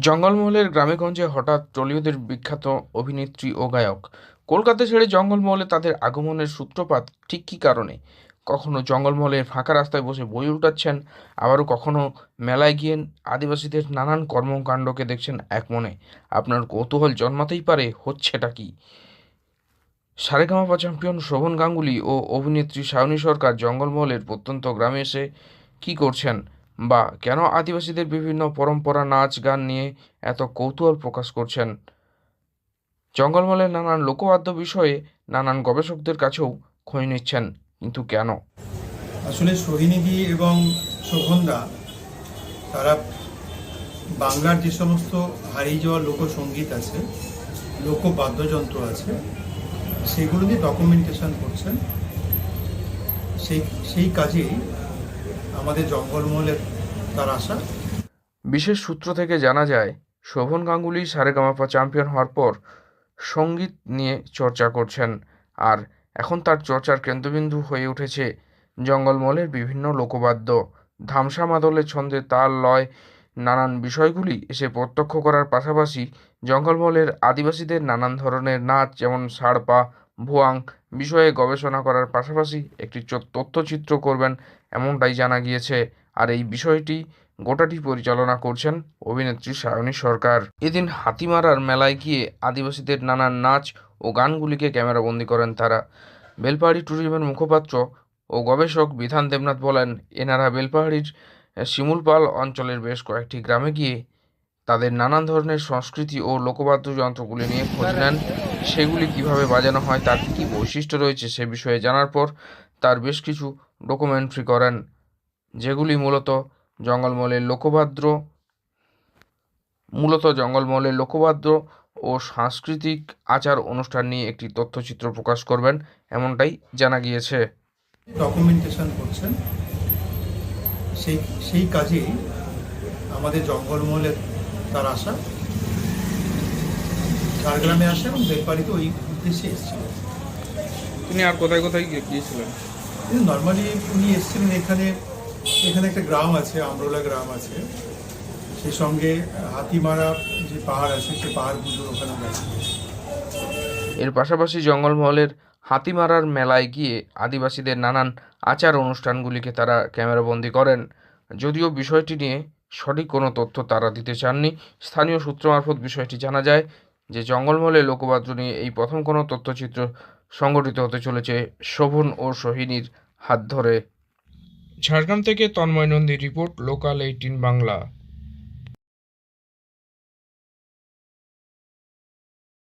জঙ্গলমহলের গ্রামেগঞ্জে হঠাৎ টলিউডের বিখ্যাত অভিনেত্রী ও গায়ক। কলকাতা ছেড়ে জঙ্গলমহলে তাদের আগমনের সূত্রপাত ঠিক কী কারণে? কখনো জঙ্গলমহলের ফাঁকা রাস্তায় বসে বই উল্টাচ্ছেন, আবারও কখনো মেলায় গিয়ে আদিবাসীদের নানান কর্মকাণ্ডকে দেখছেন এক মনে। আপনার কৌতূহল জন্মাতেই পারে, হচ্ছেটা কি? সারেগামাপা চ্যাম্পিয়ন শোভন গাঙ্গুলি ও অভিনেত্রী সায়নী সরকার জঙ্গলমহলের প্রত্যন্ত গ্রামে এসে কী করছেন? বা কেন আদিবাসীদের বিভিন্ন পরম্পরা, নাচ, গান নিয়ে এত কৌতূহল প্রকাশ করছেন? জঙ্গলমলের নানান লোকবাদ্য বিষয়ে নানান গবেষকদের কাছেও খোঁজ নিচ্ছেন, কিন্তু কেন? আসলে সোহিনীদি এবং শোভনদা, তারা বাংলার যে সমস্ত হারিয়ে যাওয়া লোকসঙ্গীত আছে লোক বাদ্যযন্ত্র আছে, সেগুলো দিয়ে ডকুমেন্টেশন করছেন। সেই সেই কাজেই আমাদের জঙ্গলমহলের তার আশা? বিশেষ সূত্র থেকে জানা যায়, শোভন গাঙ্গুলি সারেগামাপা চ্যাম্পিয়ন হওয়ার পর সংগীত নিয়ে চর্চা করছেন আর এখন তার চর্চার কেন্দ্রবিন্দু হয়ে উঠেছে জঙ্গলমলের বিভিন্ন লোকবাদ্য। ধামসা মাদলের ছন্দে তাল, লয়, নানান বিষয়গুলি এসে প্রত্যক্ষ করার পাশাপাশি জঙ্গলমলের আদিবাসীদের নানান ধরনের নাচ যেমন সাড়পা ভুয়াং বিষয়ে গবেষণা করার পাশাপাশি একটি তথ্যচিত্র করবেন এমনটাই জানা গিয়েছে। আর এই বিষয়টি গোটাটি পরিচালনা করছেন অভিনেত্রী সায়নী সরকার। এদিন হাতিমারার মেলায় গিয়ে আদিবাসীদের নানান নাচ ও গানগুলিকে ক্যামেরাবন্দি করেন তারা। বেলপাহাড়ি ট্যুরিজমের মুখপাত্র ও গবেষক বিধান দেবনাথ বলেন, এনারা বেলপাহাড়ির শিমুলপাল অঞ্চলের বেশ কয়েকটি গ্রামে গিয়ে তাদের নানান ধরনের সংস্কৃতি ও লোকবাদ্য যন্ত্রগুলি নিয়ে খোঁজ নেন। সেগুলি কীভাবে বাজানো হয়, তার কী কী বৈশিষ্ট্য রয়েছে সে বিষয়ে জানার পর তার বেশ কিছু ডকুমেন্টারি করেন। যেগুলি মূলত জঙ্গলমহলের লোকবাদ্য মূলত জঙ্গলমহলের লোকবাদ্য ও সাংস্কৃতিক আচার অনুষ্ঠান নিয়ে একটি তথ্যচিত্র প্রকাশ করবেন এমনটাই জানা গিয়েছে। ডকুমেন্টেশন করছেন। সেই সেই কাজেই আমাদের জঙ্গলমহলের তার আসা ঝাড়গ্রামে আসে এবং বেলপাড়িতে ওই উদ্দেশ্যে এসেছিল। তিনি আর কোথায় কোথায় গিয়েছিলেন? নর্মালি উনি এসেছিলেন এখানে এখানে একটা গ্রাম আছে, আমরোলা গ্রাম আছে। সেই সঙ্গে হাতিমারা যে পাহাড় আছে সেই পাহাড় পুজোর ওখানে গেছে এর পাশাপাশি জঙ্গলমহলের হাতিমারার মেলায় গিয়ে আদিবাসীদের নানান আচার অনুষ্ঠানগুলিকে তারা ক্যামেরাবন্দি করেন। যদিও বিষয়টি নিয়ে সঠিক কোনো তথ্য তারা দিতে চাননি, স্থানীয় সূত্র মারফত বিষয়টি জানা যায় যে জঙ্গলমহলে লোকবাদ্য নিয়ে এই প্রথম কোনো তথ্যচিত্র সংগঠিত হতে চলেছে শোভন ও সোহিনীর হাত ধরে। ঝাড়গ্রাম থেকে Tanmoy Nandi report local eighteen Bangla.